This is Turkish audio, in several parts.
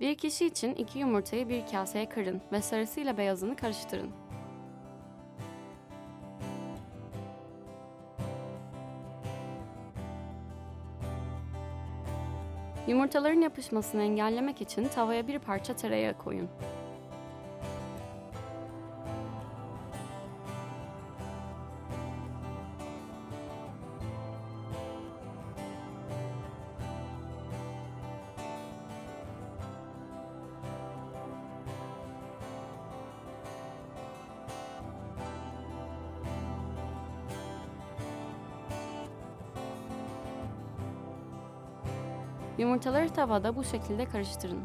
Bir kişi için iki yumurtayı bir kaseye kırın ve sarısıyla beyazını karıştırın. Yumurtaların yapışmasını engellemek için tavaya bir parça tereyağı koyun. Yumurtaları tavada bu şekilde karıştırın.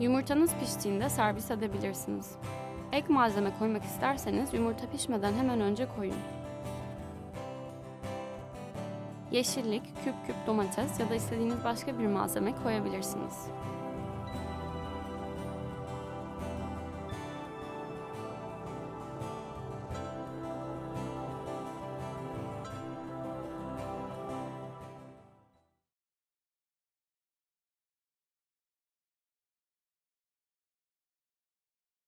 Yumurtanız piştiğinde servis edebilirsiniz. Ek malzeme koymak isterseniz yumurta pişmeden hemen önce koyun. Yeşillik, küp küp domates ya da istediğiniz başka bir malzeme koyabilirsiniz.